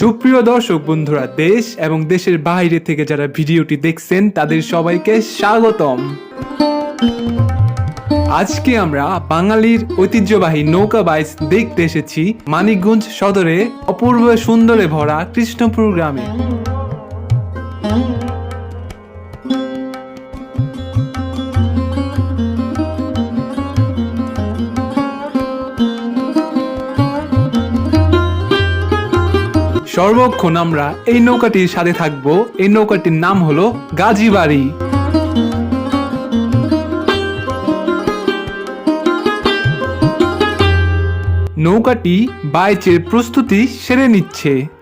সুপ্রিয় দর্শক বন্ধুরা, দেশ এবং দেশের বাইরে থেকে যারা ভিডিওটি দেখছেন, তাদের সবাইকে স্বাগতম। আজকে আমরা বাঙালির ঐতিহ্যবাহী নৌকা বাইস দেখতে এসেছি মানিকগঞ্জ সদরে অপূর্ব সুন্দরে ভরা কৃষ্ণপুর গ্রামে। সর্বক্ষণ আমরা এই নৌকাটির সাথে থাকব। এই নৌকাটির নাম হলো গাজীবাড়ি। নৌকাটি বাইচের প্রস্তুতি সেরে নিচ্ছে।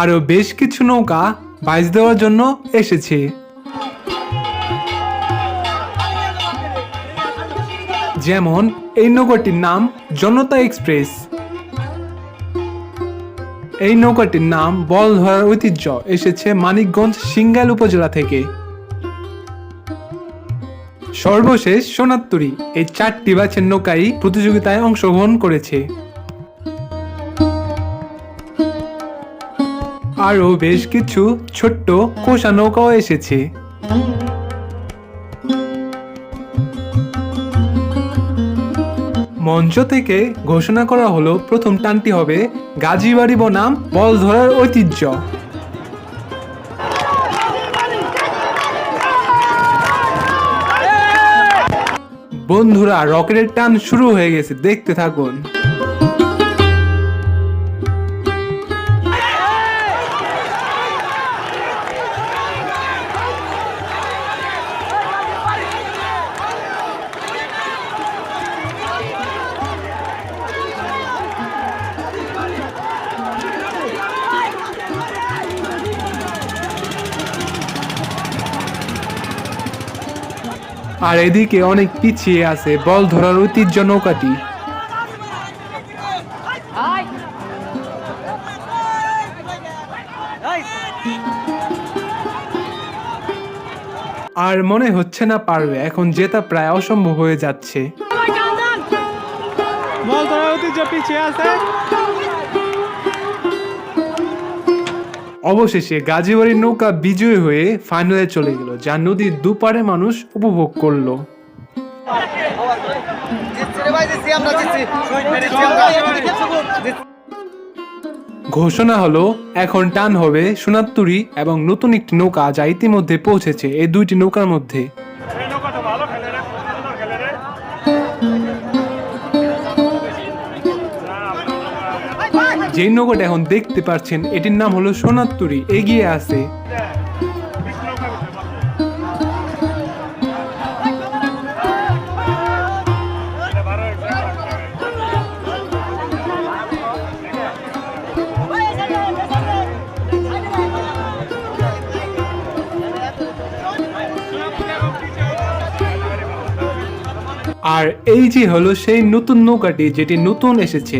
আরও বেশ কিছু নৌকা বাইচ দেওয়ার জন্য এসেছে। যেমন এই নৌকাটির নাম জনতা এক্সপ্রেস। এই নৌকাটির নাম বল ধরার ঐতিহ্য এসেছে মানিকগঞ্জ সিঙ্গাইল উপজেলা থেকে। সর্বশেষ সোনাত্তরী এই চারটি ব্যাচের নৌকাই প্রতিযোগিতায় অংশগ্রহণ করেছে। আরও বেশ কিছু ছোট্ট কোষা নৌকাও এসেছে। মঞ্চ থেকে ঘোষণা করা হলো, প্রথম টানটি হবে গাজীবাড়ি বনাম বল ধরার ঐতিহ্য। বন্ধুরা, রকেটের টান শুরু হয়ে গেছে, দেখতে থাকুন। আর এদিকে অনেক পিছিয়ে আছে, বল ধরার ঐতিহ্য নৌকাটি। আর মনে হচ্ছে না পারবে, এখন জেতা প্রায় অসম্ভব হয়ে যাচ্ছে। বল ধরার ঐতিহ্য পিছিয়ে আছে। অবশেষে গাজীবাড়ির নৌকা বিজয়ী হয়ে ফাইনালে চলে গেল, যা নদীর দুপারে মানুষ উপভোগ করল। ঘোষণা হলো, এখন টান হবে সোনাত্তুরি এবং নতুন একটি নৌকা যা ইতিমধ্যে পৌঁছেছে এই দুইটি নৌকার মধ্যে যেই নৌকাটা এখন দেখতে পাচ্ছেন এটির নাম হলো সোনাত্তুরি এগিয়ে আছে। আর এই যে হলো সেই নতুন নৌকাটি, যেটি নতুন এসেছে।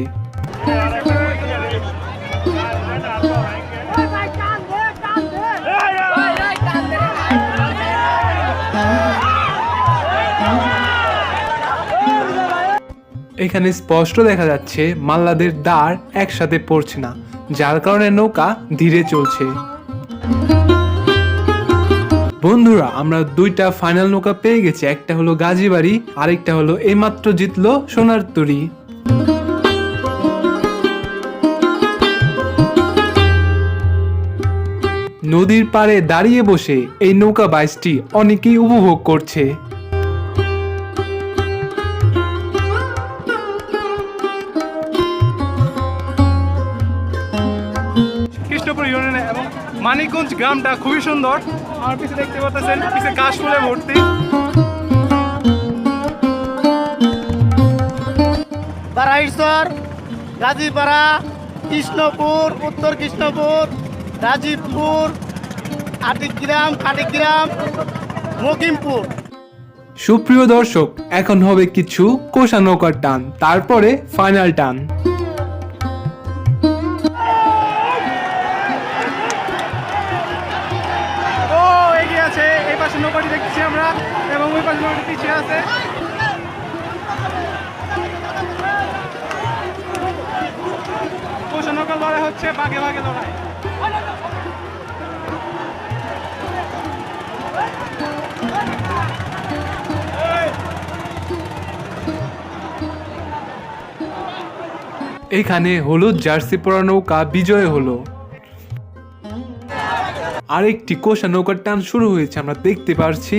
এখানে স্পষ্ট দেখা যাচ্ছে মাল্লাদের দাঁড় একসাথে পড়ছে না, যার কারণে নৌকা ধীরে চলছে। বন্ধুরা, আমরা দুইটা ফাইনাল নৌকা পেয়ে গেছি, একটা হলো গাজীবাড়ি, আরেকটা হলো এইমাত্র জিতলো সোনার তরী। নদীর পাড়ে দাঁড়িয়ে বসে এই নৌকা বাইচটি অনেকেই উপভোগ করছে। মানিকগঞ্জ গ্রামটা খুবই সুন্দর। আমার পিছে দেখতে পাচ্ছেন পিছে কাশ ফুলে ভর্তি বারাইশ্বর গাজীপাড়া কৃষ্ণপুর উত্তর কৃষ্ণপুর রাজীবপুর আটিগ্রাম কাটিগ্রাম মকিমপুর। সুপ্রিয় দর্শক এখন হবে কিছু কোষা নৌকার টান তারপরে ফাইনাল টান। নৌকাটি আমরা এবং ওই পাশে নৌকাটি পিছিয়ে আছে। নৌকা লড়াই হচ্ছে বাঘে বাঘে লড়াই। এখানে হলুদ জার্সি পরানো নৌকা বিজয় হলো। আরেকটি কোষা নৌকার টান শুরু হয়েছে আমরা দেখতে পারছি।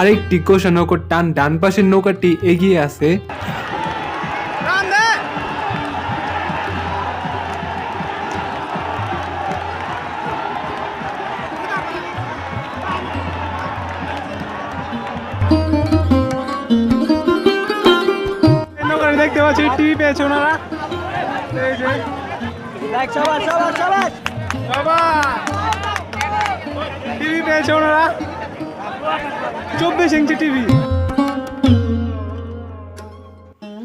আরেকটি কোষা নৌকার টান ডান পাশের নৌকাটি এগিয়ে আছে। টিভি পেয়েছে ওনারা। এই যে। টিভি পেয়েছে ওনারা। চব্বিশ ইঞ্চি টিভি।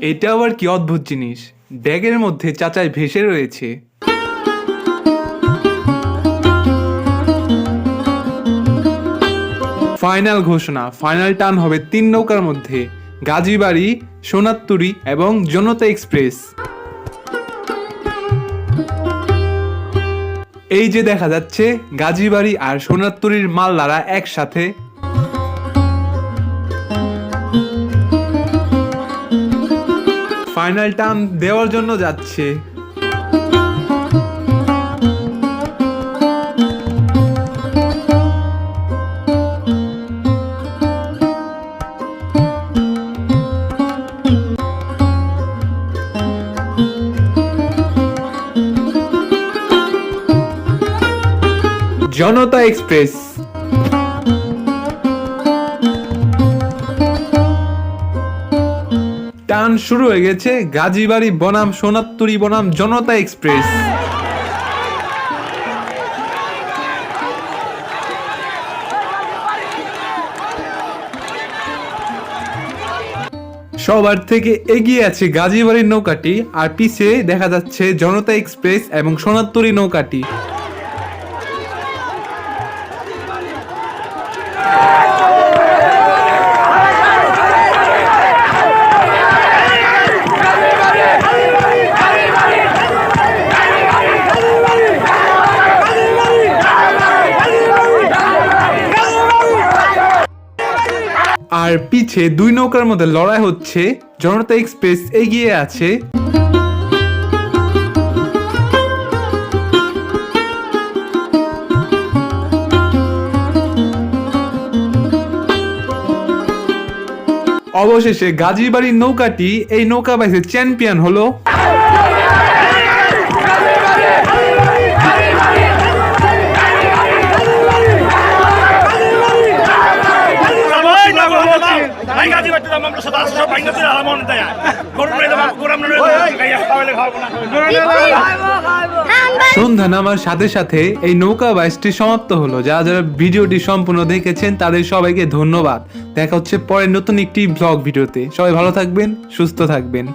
এটা আবার কি অদ্ভুত জিনিস? ব্যাগের মধ্যে চাচাই ভেসে রয়েছে। ফাইনাল ঘোষণা ফাইনাল টান হবে তিন নৌকার মধ্যে। গাজীবাড়ি, সোনাত্তুরি এবং জনতা এক্সপ্রেস। এই যে দেখা যাচ্ছে, গাজীবাড়ি আর সোনাত্তুরির মালদারা একসাথে। ফাইনাল টার্ম দেওয়ার জন্য যাচ্ছে। এক্সপ্রেস টান শুরু হয়ে গেছে গাজীবাড়ি বনাম, সোনাত্তরি বনাম, জনতা এক্সপ্রেস। সবার থেকে এগিয়ে আছে গাজীবাড়ির নৌকাটি, আর পিছে দেখা যাচ্ছে জনতা এক্সপ্রেস এবং সোনাত্তরি নৌকাটি। আর পিছে দুই নৌকার মধ্যে লড়াই হচ্ছে। জনতা এক্সপ্রেস এগিয়ে আছে। অবশেষে গাজীবাড়ির নৌকাটি এই নৌকা বাইসে চ্যাম্পিয়ন হলো। বাড়তে দাম সব ভাই গাছি আলাম মনে দেয়। গরম রে দাম গরম রে খাওয়ালে খাওয়াবো না। সন্ধ্যা নামার সাথে সাথে এই নৌকা বাইসটি সমাপ্ত হলো। যারা যারা ভিডিওটি সম্পূর্ণ দেখেছেন তাদের সবাইকে ধন্যবাদ। দেখা হচ্ছে পরে নতুন একটি ব্লগ ভিডিওতে। সবাই ভালো থাকবেন সুস্থ থাকবেন।